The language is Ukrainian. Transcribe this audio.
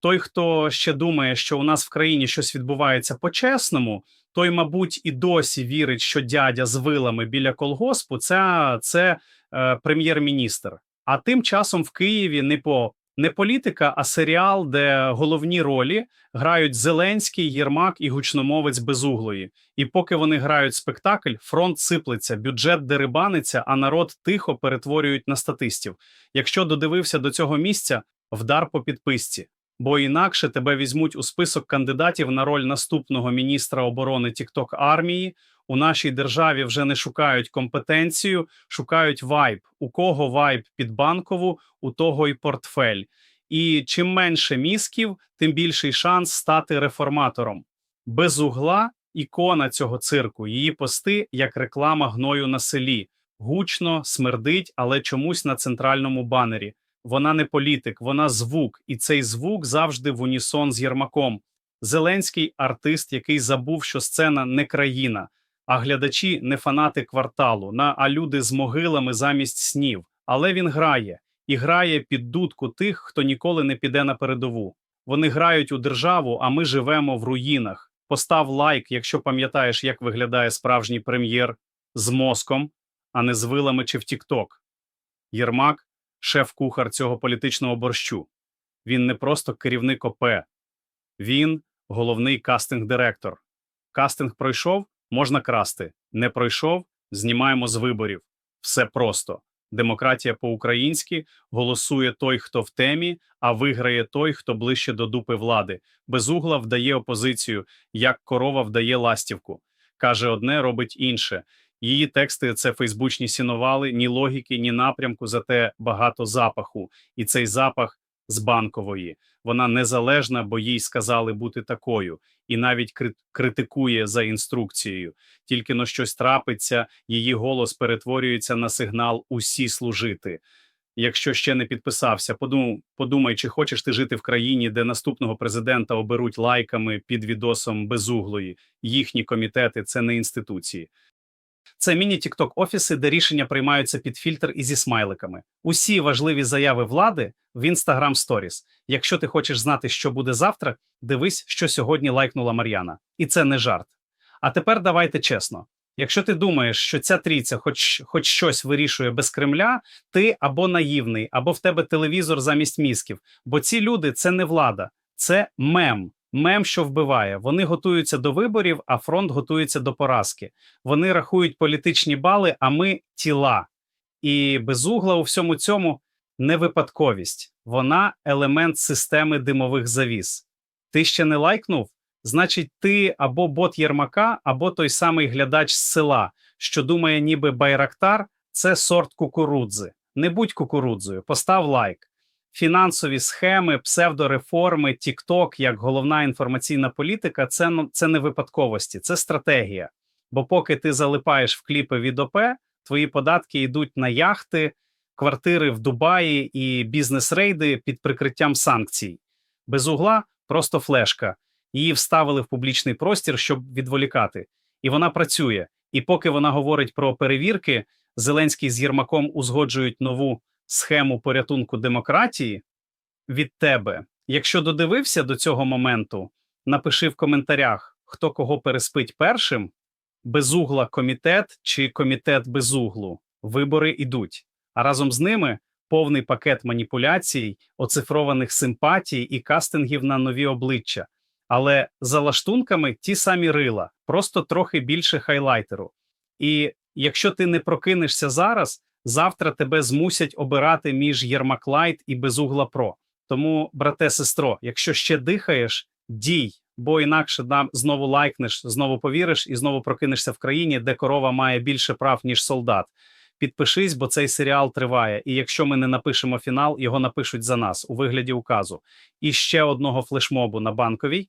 той, хто ще думає, що у нас в країні щось відбувається по-чесному, той, мабуть, і досі вірить, що дядя з вилами біля колгоспу це, це е, прем'єр-міністр. А тим часом в Києві не по не політика, а серіал, де головні ролі грають Зеленський, Єрмак і гучномовець безуглої. І поки вони грають спектакль, фронт сиплеться, бюджет дерибаниться, а народ тихо перетворюють на статистів. Якщо додивився до цього місця, вдар по підписці. Бо інакше тебе візьмуть у список кандидатів на роль наступного міністра оборони Тікток армії. У нашій державі вже не шукають компетенцію, шукають вайб. У кого вайб під банкову, у того й портфель. І чим менше мізків, тим більший шанс стати реформатором. Без угла ікона цього цирку, її пости як реклама гною на селі. Гучно, смердить, але чомусь на центральному банері. Вона не політик, вона звук, і цей звук завжди в унісон з Єрмаком. Зеленський артист, який забув, що сцена не країна, а глядачі не фанати кварталу, на а люди з могилами замість снів. Але він грає і грає під дудку тих, хто ніколи не піде на передову. Вони грають у державу, а ми живемо в руїнах. Постав лайк, якщо пам'ятаєш, як виглядає справжній прем'єр з мозком, а не з вилами чи в Тікток. Єрмак шеф-кухар цього політичного борщу. Він не просто керівник ОП, він головний кастинг-директор. Кастинг пройшов, можна красти. Не пройшов, знімаємо з виборів. Все просто. Демократія по-українськи голосує той, хто в темі, а виграє той, хто ближче до дупи влади. Безугла вдає опозицію, як корова вдає ластівку. Каже одне, робить інше. Її тексти це фейсбучні сіновали, ні логіки, ні напрямку, зате багато запаху. І цей запах з банкової. Вона незалежна, бо їй сказали бути такою, і навіть кри- критикує за інструкцією. Тільки но щось трапиться, її голос перетворюється на сигнал усі служити. Якщо ще не підписався, подумай, подумай, чи хочеш ти жити в країні, де наступного президента оберуть лайками під відосом безуглої. Їхні комітети це не інституції. Це міні-тікток офіси, де рішення приймаються під фільтр і зі смайликами. Усі важливі заяви влади в Instagram Stories. Якщо ти хочеш знати, що буде завтра, дивись, що сьогодні лайкнула Мар'яна. І це не жарт. А тепер давайте чесно. Якщо ти думаєш, що ця трійця хоч, хоч щось вирішує без Кремля, ти або наївний, або в тебе телевізор замість мізків. Бо ці люди це не влада, це мем. Мем, що вбиває. Вони готуються до виборів, а фронт готується до поразки. Вони рахують політичні бали, а ми тіла. І безугла у всьому цьому не випадковість. Вона елемент системи димових завіс. Ти ще не лайкнув? Значить, ти або бот Єрмака, або той самий глядач з села, що думає, ніби Байрактар це сорт кукурудзи. Не будь кукурудзою, постав лайк. Фінансові схеми, псевдореформи, TikTok як головна інформаційна політика це, ну, це не випадковості, це стратегія. Бо поки ти залипаєш в кліпи від ОП, твої податки йдуть на яхти, квартири в Дубаї і бізнес-рейди під прикриттям санкцій. Без угла просто флешка. Її вставили в публічний простір, щоб відволікати. І вона працює. І поки вона говорить про перевірки, Зеленський з Єрмаком узгоджують нову схему порятунку демократії від тебе. Якщо додивився до цього моменту, напиши в коментарях, хто кого переспить першим, безугла комітет чи комітет безуглу. Вибори йдуть. А разом з ними повний пакет маніпуляцій, оцифрованих симпатій і кастингів на нові обличчя. Але за лаштунками ті самі рила, просто трохи більше хайлайтеру. І якщо ти не прокинешся зараз, завтра тебе змусять обирати між Єрмаклайт і Безугла Про. Тому, брате, сестро, якщо ще дихаєш, дій, бо інакше нам знову лайкнеш, знову повіриш і знову прокинешся в країні, де корова має більше прав ніж солдат. Підпишись, бо цей серіал триває. І якщо ми не напишемо фінал, його напишуть за нас у вигляді указу. І ще одного флешмобу на банковій.